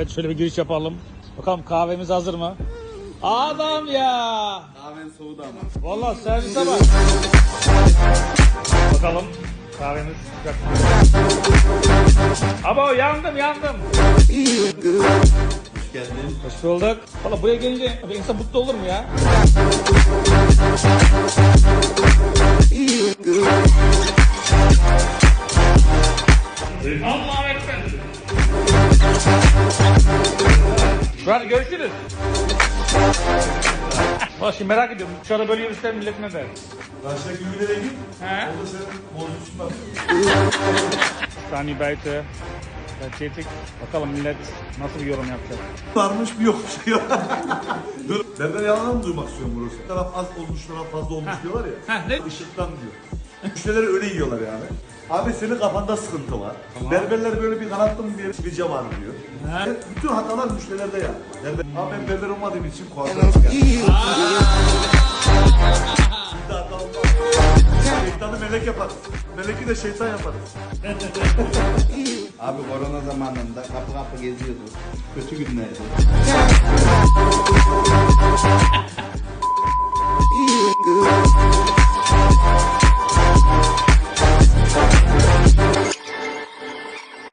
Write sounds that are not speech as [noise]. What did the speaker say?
Evet şöyle bir giriş yapalım. Bakalım kahvemiz hazır mı? Adam ya. Kahven soğudu ama. Vallahi servise bak. Bakalım kahvemiz sıcak. Abo yandım yandım. Hoş geldin. Hoş bulduk. Valla buraya gelince bir insan mutlu olur mu ya? Allah'a ekber. Hadi görüşürüz. Valla şimdi merak ediyorum. Dışarıda böyle yürüyüşler millet ne der? Karşıdaki ülkelere git. He? Orada senin bozmuşsun Sani Beyte. Çetik. Bakalım millet nasıl bir yorum yapacak. Varmış bir yokmuş. Dur. Benden yalan mı duymak istiyorum burası? Bir taraf az olmuş, taraf fazla olmuş diyorlar ya. Heh, ne? Işıktan diyor. Müşterileri öyle yiyorlar yani. Abi senin kafanda sıkıntı var. Berberler böyle bir kanattım bir sivilce var diyor. He. Bütün hatalar müşterilerde ya. Berber, abi ben berber olmadığım için kuaför yani. Bir de hata olmaz. Şeytanı melek yaparız. Meleki de şeytan yaparız. [laughs] Abi korona zamanında kapı kapı geziyorduk. Kötü günlerdi.